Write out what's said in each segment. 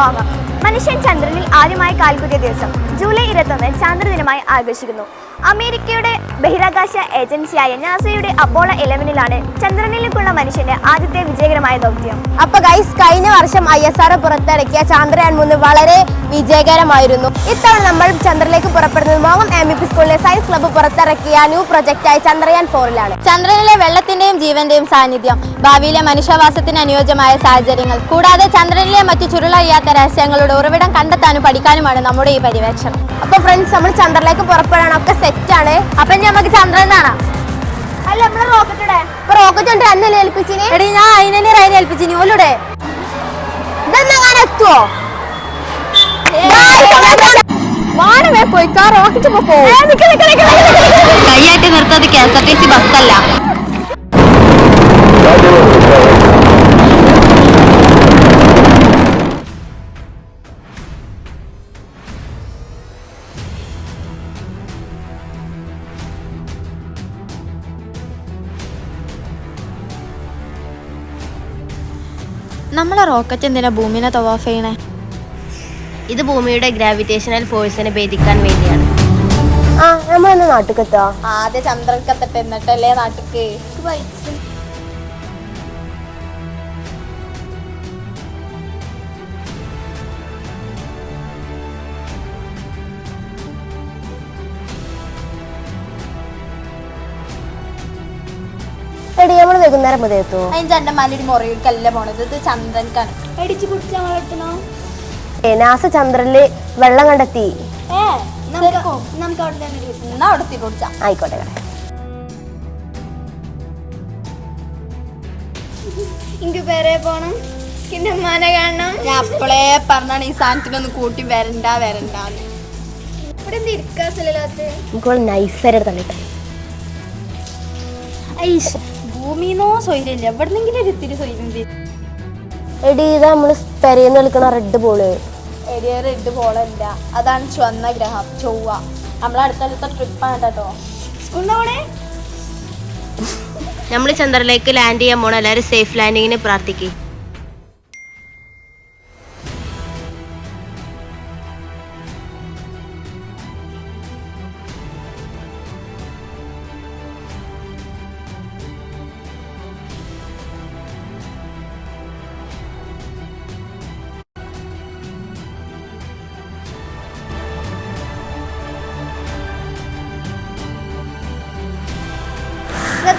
മോഹം മനുഷ്യൻ ചന്ദ്രനിൽ ആദ്യമായി കാൽകുത്തിയ ദിവസം ജൂലൈ ഇരുപത്തൊന്ന് ചന്ദ്രദിനമായി ആഘോഷിക്കുന്നു. അമേരിക്കയുടെ ബഹിരാകാശ ഏജൻസിയായ നാസയുടെ അപ്പോളോ ഇലവനിലാണ് ചന്ദ്രനിലേക്കുള്ള മനുഷ്യന്റെ ആദ്യത്തെ വിജയകരമായ ദൗത്യം. അപ്പൊ ഗൈസ് കഴിഞ്ഞ വർഷം ഐ എസ് ആർ പുറത്തിറക്കിയ ചന്ദ്രയാൻ മൂന്ന് വളരെ വിജയകരമായിരുന്നു. ഇത്തവണ നമ്മൾ ചന്ദ്രനിലേക്ക് പുറപ്പെടുന്നത് മോഹം എം ഇ പി സ്കൂളിലെ സയൻസ് ക്ലബ്ബ് പുറത്തിറക്കിയ ന്യൂ പ്രൊജക്റ്റായ ചന്ദ്രയാൻ ഫോറിലാണ്. ചന്ദ്രനിലെ വെള്ളത്തിന്റെയും ജീവന്റെയും സാന്നിധ്യം ഭാവിയിലെ മനുഷ്യവാസത്തിന് അനുയോജ്യമായ സാഹചര്യങ്ങൾ കൂടാതെ ചന്ദ്രനിലെ മറ്റു ചുരുളറിയാത്ത രഹസ്യങ്ങളുടെ ഉറവിടം കണ്ടെത്താനും പഠിക്കാനുമാണ് നമ്മുടെ ഈ പര്യവേക്ഷണം. അപ്പൊ ഫ്രണ്ട്സ് നമ്മൾ ചന്ദ്രനിലേക്ക് പുറപ്പെടാൻ ആണ് അപ്പൊ നമുക്ക് ചന്ദ്രൻ കാണാം. അല്ല നമ്മളെ റോക്കറ്റോടെ ഇപ്പൊ റോക്കറ്റ് ഉണ്ട് അന്നല്ലേ ഏൽപ്പിച്ചിന്? എടി ഞാൻ അതിനെ റൈൻ ഏൽപ്പിച്ചിനി. ഓലൂടെ ഇതെന്നങ്ങനെ എത്തുവോ? വാണമേ പോയി കാർ റോക്കറ്റ് കൈയാട്ടി നിർത്തത് K S R T C ബസ്സല്ല നമ്മളെ റോക്കറ്റ് എന്തിനാ ഭൂമിനെ തവാഫ് ചെയ്യണേ? ഇത് ഭൂമിയുടെ ഗ്രാവിറ്റേഷണൽ ഫോഴ്സിനെ ഭേദിക്കാൻ വേണ്ടിയാണ്. ആ നമ്മളെന്നാ നാട്ടിലേക്ക് ആദ്യ ചന്ദ്രൻ കത്തട്ടെ എന്നിട്ടല്ലേ നാട്ടിക്ക്. വൈകുന്നേരം മുതൽ മുറയിലേക്കല്ല പോണത്. ഇത് അടിച്ചു എത്തണോ ഏ, നാസ ചന്ദ്രനിൽ വെള്ളം കണ്ടെത്തി. നമുക്ക് അവിടെ തന്നെ ഒരു- എന്നാ അവിടെ തിരിച്ച ആയിക്കോട്ടെ കട. എനിക്ക് പേരെ പോണം. എന്റെ ഉമ്മാനെ കാണണം. ഞാൻ അപ്പളേ പറഞ്ഞാണ് ഈ സാധനത്തിനൊന്ന് കൂട്ടി വരണ്ട വരണ്ട ഇവിടെ എന്ത് ഇരിക്കാ സ്ഥലത്ത് നമുക്ക് നൈസരെ തള്ളിട്ടെ ഐഷ് ഭൂമിന്നോ സൊയിലില്ല എവിടെന്നെങ്കിലും ഒരു ഇത്തിരി സൊയിലുണ്ട് എടി ഇത് നമ്മൾ പെരയെന്ന് കളിക്കണ റെഡ് ബോൾ എരിയ റെഡ് പോളല്ല. അതാണ് ചുവന്ന ഗ്രഹം ചൊവ്വ. നമ്മളെ അടുത്തടുത്ത ട്രിപ്പാണ് കേട്ടോ സ്കൂളിന്റെ അവിടെ നമ്മൾ ചന്ദ്രനിലേക്ക് ലാൻഡ് ചെയ്യാൻ പോണ. എല്ലാവരും സേഫ് ലാൻഡിങ്ങിന് പ്രാർത്ഥിക്കും.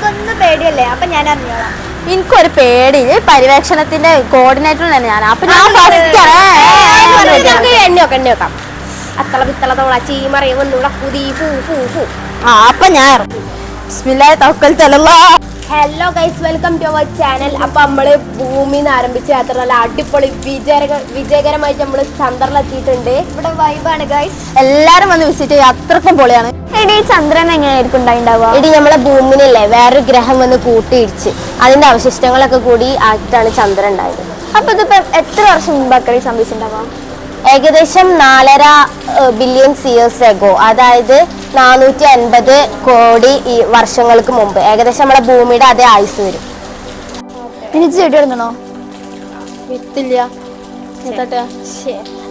നിങ്ങൾക്കൊന്നും പേടിയല്ലേ? അപ്പൊ ഞാൻ അറിഞ്ഞോളാം. എനിക്കൊരു പേടി. പര്യവേക്ഷണത്തിന്റെ കോർഡിനേറ്റർ തന്നെ ഞാൻ അപ്പൊ ഞാൻ ഫസ്റ്റ് എണ്ണ എണ്ണ അത്തള പിത്തള തോള ചീമറിയ വന്നൂട. പുതി ഫൂ ഫൂ ഫൂ. ആ അപ്പൊ ഞാൻ ബിസ്മില്ലാഹി തവക്കൽതു hello guys welcome to our channel അപ്പൊ നമ്മൾ ഭൂമിന്ന് ആരംഭിച്ച യാത്ര നല്ല അടിപൊളി വിജയ വിജയകരമായിട്ട് നമ്മൾ ചന്ദ്രനിലെത്തിയിട്ടുണ്ട് ഇവിടെ വൈബാണ് ഗൈസ് എല്ലാവരും വന്ന് വിസിറ്റ് ചെയ്യും അത്രക്കും പൊളിയാണ്. എടി ചന്ദ്രൻ എങ്ങനെയായിരിക്കും ഉണ്ടായിണ്ടാവുക? ഇടി നമ്മളെ ഭൂമിനില്ലേ വേറൊരു ഗ്രഹം വന്ന് കൂട്ടിയിടിച്ച്. അതിന്റെ അവശിഷ്ടങ്ങളൊക്കെ കൂടി ആയിട്ടാണ് ചന്ദ്രൻ ഉണ്ടായത്. അപ്പൊ ഇതിപ്പോ എത്ര വർഷം മുമ്പാക്കറി സംഭവിച്ചിട്ടുണ്ടാവാം ഏകദേശം നാലര ബില്യൺ സിയേഴ്സ് എഗോ അതായത് നാനൂറ്റി അൻപത് കോടി ഈ വർഷങ്ങൾക്ക് മുമ്പ്. ഏകദേശം നമ്മുടെ ഭൂമിയുടെ അതേ ആയുസ് വരും. ഇനി ചെടി ഇറങ്ങണോ വിത്തില്ല.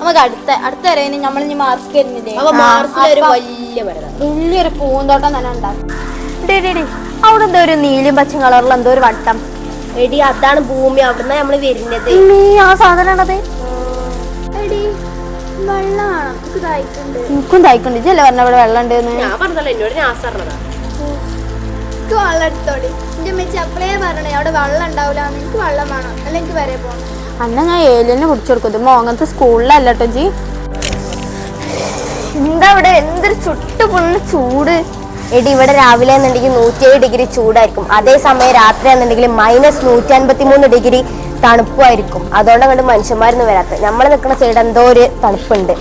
നമുക്ക് അടുത്ത അടുത്ത വരെ നമ്മൾ ഇനി മാർക്ക് തരുന്നില്ലേ അപ്പൊ അപ്പൊ വലിയ മരം വലിയൊരു പൂന്തോട്ടം തന്നെ ഉണ്ടാക്കും. അവിടെ എന്തോ ഒരു നീലും പച്ച കളറിൽ എന്തോ ഒരു വട്ടം. എടി അതാണ് ഭൂമി. അവിടുന്ന് നമ്മൾ വരുന്നത്. നീ ആ വെള്ളമാണ് എനിക്ക് തയ്ക്കുണ്ട് ഇതല്ലേ പറഞ്ഞ ഇവിടെ വെള്ളം ഉണ്ടെന്ന് ഞാൻ പറഞ്ഞല്ലോ എന്നോട് ഞാൻ പറഞ്ഞതാ എനിക്ക് വെള്ളം എടുത്തോടി. എന്റെ മെച്ചി അപ്പളേ പറഞ്ഞേ അവിടെ വെള്ളം ഉണ്ടാവില്ല എനിക്ക് വെള്ളം വേണം. അല്ലെങ്കിൽ എനിക്ക് വരെ പോകണം അന്ന ഞാൻ ഏലിനെ പിടിച്ചു കൊടുക്കും മോങ്ങത്തെ സ്കൂളിലല്ല കേട്ടോ ജി എന്താ ഇവിടെ എന്തൊരു ചുട്ടു പൊണ്ണ ചൂട്? എടി ഇവിടെ രാവിലെ എന്നുണ്ടെങ്കിൽ നൂറ്റിയേഴ് ഡിഗ്രി ചൂടായിരിക്കും. അതേസമയം രാത്രി എന്നുണ്ടെങ്കിൽ മൈനസ് നൂറ്റി അൻപത്തി മൂന്ന് ഡിഗ്രി. തണുപ്പായിരിക്കും. അതുകൊണ്ട് അങ്ങോട്ട് മനുഷ്യന്മാരൊന്നും വരാത്തത്. നമ്മൾ നിൽക്കുന്ന സൈഡ് എന്തോ ഒരു തണുപ്പുണ്ട്.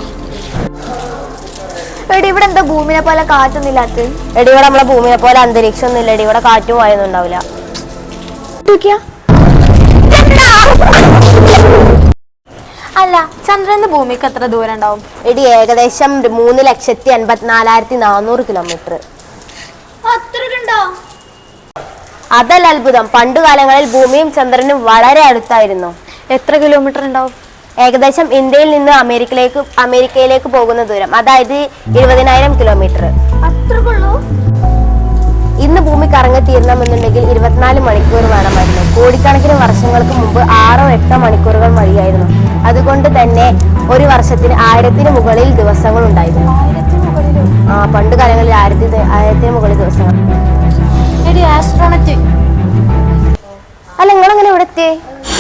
എടി ഇവിടെ എന്താ ഭൂമിനെ പോലെ കാറ്റൊന്നും ഇല്ലാത്ത എടി ഇവിടെ നമ്മളെ ഭൂമിനെ പോലെ അന്തരീക്ഷം ഒന്നും ഇല്ല എടി ഇവിടെ കാറ്റും വായൊന്നും ഉണ്ടാവില്ല അല്ല ചന്ദ്രന് ഭൂമിക്ക് എത്ര ദൂരം ഉണ്ടാവും? എടി ഏകദേശം മൂന്ന് ലക്ഷത്തി എൺപത്തിനാലായിരത്തി നാനൂറ് കിലോമീറ്റർ അത്രക്കുണ്ടോ അതല്ല അത്ഭുതം. പണ്ടു കാലങ്ങളിൽ ഭൂമിയും ചന്ദ്രനും വളരെ അടുത്തായിരുന്നു. എത്ര കിലോമീറ്റർ ഉണ്ടാവും? ഏകദേശം ഇന്ത്യയിൽ നിന്ന് അമേരിക്കയിലേക്ക് അമേരിക്കയിലേക്ക് പോകുന്ന ദൂരം. അതായത് ഇരുപതിനായിരം കിലോമീറ്റർ ഇന്ന് ഭൂമി കറങ്ങിത്തീരണമെന്നുണ്ടെങ്കിൽ ഇരുപത്തിനാല് മണിക്കൂർ വേണമായിരുന്നു. കോടിക്കണക്കിന് വർഷങ്ങൾക്ക് മുമ്പ് ആറോ എട്ടോ മണിക്കൂറുകൾ വഴിയായിരുന്നു. അതുകൊണ്ട് തന്നെ ഒരു വർഷത്തിന് ആയിരത്തിന് മുകളിൽ ദിവസങ്ങൾ ഉണ്ടായിരുന്നു. ആ പണ്ട് കാലങ്ങളിൽ ആയിരത്തി ആയിരത്തിന് മുകളിൽ ദിവസങ്ങൾ.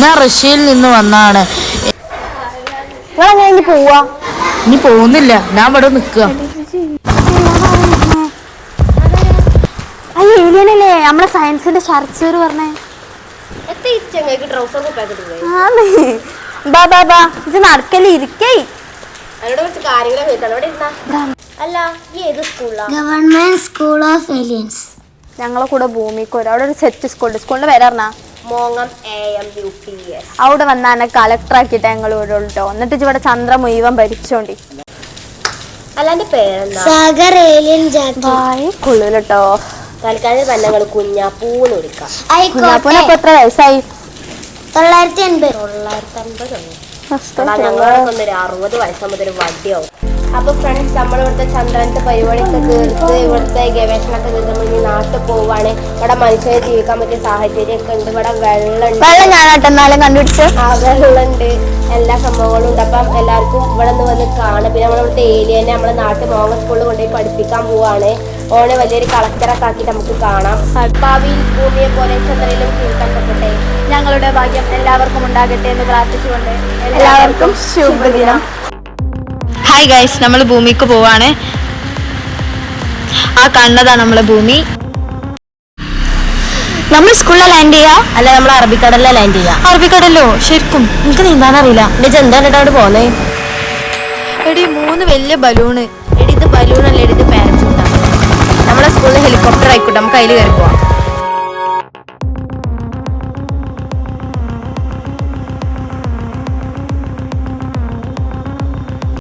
ഞാൻ റഷ്യയിൽ നിന്ന് വന്നാണ്. ഇനി പോവാ. ഇനി പോകുന്നില്ല. ഞാൻ ഇവിടെ നിൽക്കുക. ഏലിയനല്ലേ നമ്മളെ സയൻസിന്റെ ശർച്ചൂർ പറഞ്ഞേ? ബാ ബാ ബാ. ഇത്. നടക്കൽ ഇരിക്കേ ഗവൺമെന്റ് സ്കൂൾ ഓഫ് ഏലിയൻസ് ഞങ്ങളെ കൂടെ ഭൂമിക്ക് അവിടെ ഒരു സെറ്റ് സ്കൂളുണ്ട് സ്കൂളിന്റെ പേരറിഞ്ഞാ മോങ്ങം A M U P S അവിടെ വന്നാൽ കളക്ടർ ആക്കിയിട്ട് ഞങ്ങൾ ഇവിടെ ഉള്ളോ എന്നിട്ട് ഇവിടെ ചന്ദ്ര മുഴുവൻ ഭരിച്ചോണ്ടി. അല്ലാണ്ട് പേരെന്താ? സാഗർ ഏലിയൻ ജാക്കി തൽക്കാലം തന്നെ ഞങ്ങൾ കുഞ്ഞാപ്പൂന്ന് വിളിക്കാം. കുഞ്ഞാപ്പൂനപ്പൊ എത്ര വയസ്സായി? തൊള്ളായിരത്തി എൺപത്. തൊള്ളായിരത്തി അൻപത്. ഞങ്ങളൊക്കെ ഒരു അറുപത് വയസ്സാകുമ്പോൾ ഒരു വടിയാവും. അപ്പൊ ഫ്രണ്ട്സ് നമ്മൾ ഇവിടുത്തെ ചന്ദ്രനത്തെ പരിപാടിയൊക്കെ തീർത്ത് ഇവിടുത്തെ ഗവേഷണമൊക്കെ തീർത്ത് നമ്മൾ ഇനി നാട്ടിൽ പോവാണ്. ഇവിടെ മനുഷ്യനെ ജീവിക്കാൻ പറ്റിയ സാഹചര്യമൊക്കെ ഉണ്ട്. ഇവിടെ വെള്ളമുണ്ട്. വെള്ളം ഞാനാട്ടെ എന്നാലും കണ്ടുപിടിച്ച്? ആ വെള്ളമുണ്ട്. എല്ലാ സംഭവങ്ങളും ഉണ്ട്. അപ്പം എല്ലാവർക്കും ഇവിടെ നിന്ന് വന്ന് കാണും. പിന്നെ നമ്മളിവിടുത്തെ ഏലിയനെ നമ്മളെ നാട്ടിൽ മോഹൻ സ്കൂളിൽ കൊണ്ടുപോയി പഠിപ്പിക്കാൻ പോവാണ്. ഓനെ വലിയൊരു കളക്ടറൊക്കെ ആക്കിയിട്ട് നമുക്ക് കാണാം. ഭാവിയിൽ ഭൂമിയെ പോലെ ചന്ദ്രയിലും കേൾക്കാൻ ഞങ്ങളുടെ ഭാഗ്യം എല്ലാവർക്കും ഉണ്ടാകട്ടെ എന്ന് പ്രാർത്ഥിച്ചുകൊണ്ട് എല്ലാവർക്കും ശുഭദിനം. ഹായ് ഗൈസ് നമ്മൾ ഭൂമിക്ക് പോവാണ്. ആ കണ്ടതാ നമ്മളെ ഭൂമി. നമ്മൾ സ്കൂളിൽ ലാൻഡ് ചെയ്യാ? അല്ല നമ്മൾ അറബിക്കടലിലെ ലാൻഡ് ചെയ്യാ? അറബിക്കടലോ? ശരിക്കും എനിക്ക് നീന്താൻ അറിയില്ല. എന്റെ ചെന്താണ് അവിടെ പോന്നേ? എടി മൂന്ന് വലിയ ബലൂണ്. എടി ഇത് ബലൂൺ അല്ല എടി ഇത് പാരച്യൂട്ടാണ് നമ്മളെ സ്കൂളിൽ ഹെലികോപ്റ്റർ ആയിക്കോട്ടെ നമുക്ക് അതിൽ കയറി പോവാം.